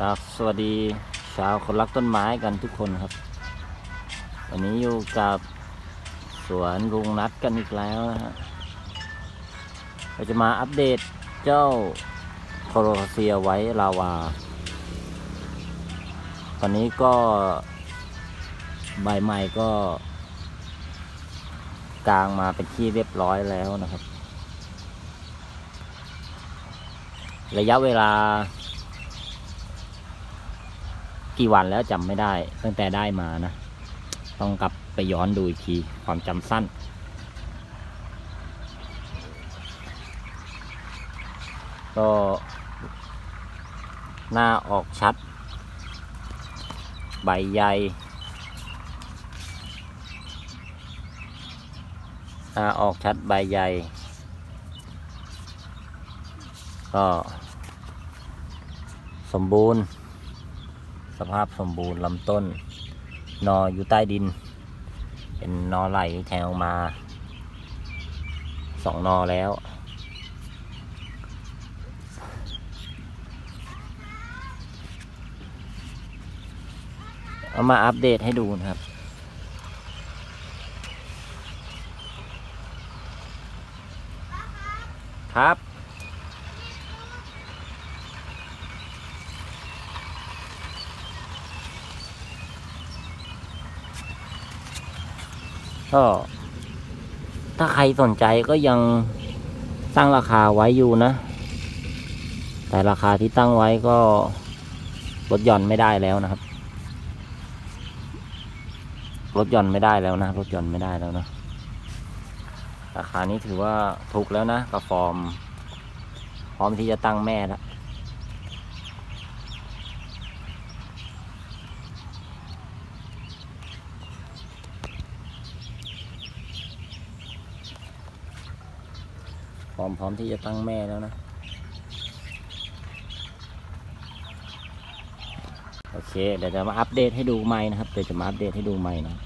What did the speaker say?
ครับสวัสดีชาวคนรักต้นไม้กันทุกคนครับ วันนี้อยู่กับสวนลุงนัดกันอีกแล้วนะฮะเราจะมาอัปเดตเจ้าโคโรเซียไว้ลาวา ตอนนี้ก็ใบใหม่ก็ กลางมาเป็นที่เรียบร้อยแล้วนะครับ ระยะเวลา กี่วันแล้วจำไม่ได้ ตั้งแต่ได้มานะ ต้องกลับไปย้อนดูอีกที ความจำสั้น ก็หน้าออกชัด ใบใหญ่หน้าออกชัดใบใหญ่ก็สมบูรณ์ ภาพสมบูรณ์ลำต้น นออยู่ใต้ดิน เป็นนอไหลแทงมาสองนอแล้ว เอามาอัปเดตให้ดูนะครับครับ ก็ถ้าใครสนใจก็ยังตั้งราคาไว้อยู่นะ แต่ราคาที่ตั้งไว้ก็ลดหย่อนไม่ได้แล้วนะครับลดหย่อนไม่ได้แล้วนะลดหย่อนไม่ได้แล้วนะราคานี้ถือว่าถูกแล้วนะกับฟอร์ม พร้อมที่จะตั้งแม่แล้ว อมพร้อมที่จะตั้งแม่แล้วนะ โอเค เดี๋ยวจะมาอัปเดตให้ดูใหม่นะครับ เดี๋ยวจะมาอัปเดตให้ดูใหม่นะ